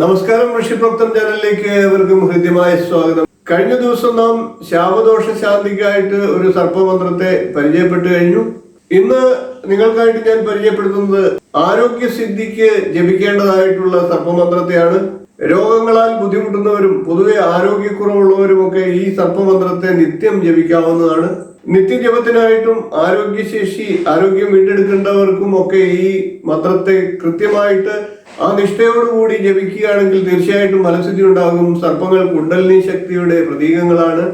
നമസ്കാരം ഋഷിപ്രോക്തം ചാനലിലേക്ക് ഏവർക്കും ഹൃദ്യമായ സ്വാഗതം. കഴിഞ്ഞ ദിവസം നാം ശാപദോഷ ശാന്തിക്കായിട്ട് ഒരു സർപ്പമന്ത്രത്തെ പരിചയപ്പെട്ടു കഴിഞ്ഞു. ഇന്ന് നിങ്ങൾക്കായിട്ട് ഞാൻ പരിചയപ്പെടുത്തുന്നത് ആരോഗ്യ സിദ്ധിക്ക് ജപിക്കേണ്ടതായിട്ടുള്ള സർപ്പമന്ത്രത്തെയാണ്. രോഗങ്ങളാൽ ബുദ്ധിമുട്ടുന്നവരും പൊതുവെ ആരോഗ്യക്കുറവുള്ളവരുമൊക്കെ ഈ സർപ്പമന്ത്രത്തെ നിത്യം ജപിക്കാവുന്നതാണ്. നിത്യജപത്തിനായിട്ടും ആരോഗ്യശേഷി ആരോഗ്യം വീണ്ടെടുക്കേണ്ടവർക്കും ഒക്കെ ഈ മന്ത്രത്തെ കൃത്യമായിട്ട് ആ നിഷ്ഠയോടുകൂടി ജപിക്കുകയാണെങ്കിൽ തീർച്ചയായിട്ടും മനസ്സിദ്ധി ഉണ്ടാകും. സർപ്പങ്ങൾ കുണ്ടലിനി ശക്തിയുടെ പ്രതീകങ്ങളാണ്.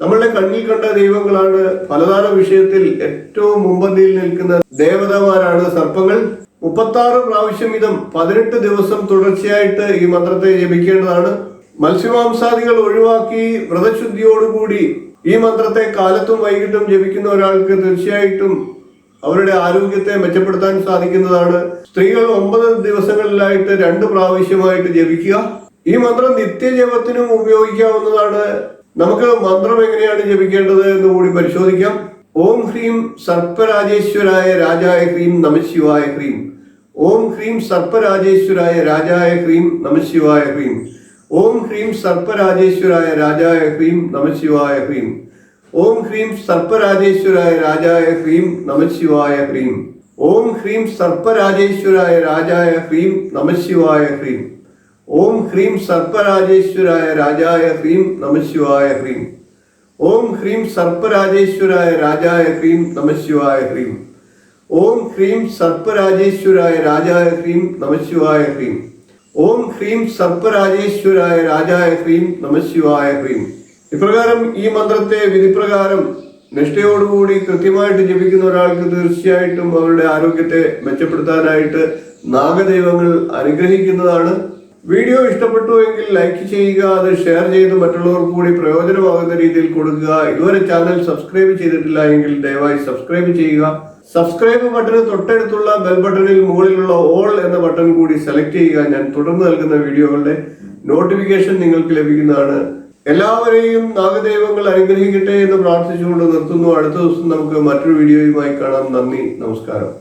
നമ്മളുടെ കണ്ണിൽ കണ്ട ദൈവങ്ങളാണ് ഫലദാന വിഷയത്തിൽ ഏറ്റവും മുമ്പന്തിയിൽ നിൽക്കുന്ന ദേവതമാരാണ് സർപ്പങ്ങൾ. മുപ്പത്തി ആറ് പ്രാവശ്യം വീതം പതിനെട്ട് ദിവസം തുടർച്ചയായിട്ട് ഈ മന്ത്രത്തെ ജപിക്കേണ്ടതാണ്. മത്സ്യമാംസാദികൾ ഒഴിവാക്കി വ്രതശുദ്ധിയോടുകൂടി ഈ മന്ത്രത്തെ കാലത്തും വൈകിട്ടും ജപിക്കുന്ന ഒരാൾക്ക് തീർച്ചയായിട്ടും അവരുടെ ആരോഗ്യത്തെ മെച്ചപ്പെടുത്താൻ സാധിക്കുന്നതാണ്. സ്ത്രീകൾ ഒമ്പത് ദിവസങ്ങളിലായിട്ട് രണ്ട് പ്രാവശ്യമായിട്ട് ജപിക്കുക. ഈ മന്ത്രം നിത്യജപത്തിനും ഉപയോഗിക്കാവുന്നതാണ്. നമുക്ക് മന്ത്രം എങ്ങനെയാണ് ജപിക്കേണ്ടത് എന്ന് കൂടി പരിശോധിക്കാം. ഓം ഹ്രീം സർപ്പരാജേശ്വരായ രാജായ ഹ്രീം നമശിവായ ഹ്രീം. ഓം ഹ്രീം സർപ്പരാജേശ്വരായ രാജായ ഹ്രീം നമശിവായ ഹ്രീം. ഓം ഹ്രീം സർപ്പരാജേശ്വരായ രാജായ ഹ്രീം നമശിവായ ഹ്രീം. ഓം ഹ്രീം സർപ്പരാജേശ്വരായ രാജായ ഹ്രീം നമശിവായ ഹ്രീം ഓം ഹ്രീം സർപ്പരാജേശ്വരായ രാജായ ഹ്രീം നമശിവായ ഹ്രീം ഓം ഹ്രീം സർപ്പരാജേശ്വരായ രാജായ ഹ്രീം നമശിവായ ഹ്രീം ഓം ഹ്രീം സർപ്പരാജേശ്വരായ രാജായ ഹ്രീം നമശിവായ ഹ്രീം ഓം ഹ്രീം സർപ്പരാജേശ്വരായ രാജായ ഹ്രീം നമശിവായ ഹ്രീം ഓം ഹ്രീം സർപ്പരാജേശ്വരായ രാജായ ഹ്രീം നമശിവായ ഹ്രീം ഇപ്രകാരം ഈ മന്ത്രത്തെ വിധിപ്രകാരം നിഷ്ഠയോടുകൂടി കൃത്യമായിട്ട് ജപിക്കുന്ന ഒരാൾക്ക് തീർച്ചയായിട്ടും അവരുടെ ആരോഗ്യത്തെ മെച്ചപ്പെടുത്താനായിട്ട് നാഗദൈവങ്ങൾ അനുഗ്രഹിക്കുന്നതാണ്. വീഡിയോ ഇഷ്ടപ്പെട്ടു എങ്കിൽ ലൈക്ക് ചെയ്യുക അത് ഷെയർ ചെയ്ത് മറ്റുള്ളവർക്ക് കൂടി പ്രയോജനമാകുന്ന രീതിയിൽ കൊടുക്കുക. ഇതുവരെ ചാനൽ സബ്സ്ക്രൈബ് ചെയ്തിട്ടില്ല എങ്കിൽ ദയവായി സബ്സ്ക്രൈബ് ചെയ്യുക. സബ്സ്ക്രൈബ് ബട്ടന് തൊട്ടടുത്തുള്ള ബെൽ ബട്ടണിൽ മുകളിലുള്ള ഓൾ എന്ന ബട്ടൺ കൂടി സെലക്ട് ചെയ്യുക. ഞാൻ തുടർന്ന് നൽകുന്ന വീഡിയോകളുടെ നോട്ടിഫിക്കേഷൻ നിങ്ങൾക്ക് ലഭിക്കുന്നതാണ്. എല്ലാവരെയും നാഗദൈവങ്ങൾ അനുഗ്രഹിക്കട്ടെ എന്ന് പ്രാർത്ഥിച്ചുകൊണ്ട് നിർത്തുന്നു. അടുത്ത ദിവസം നമുക്ക് മറ്റൊരു വീഡിയോയുമായി കാണാം. നന്ദി നമസ്കാരം.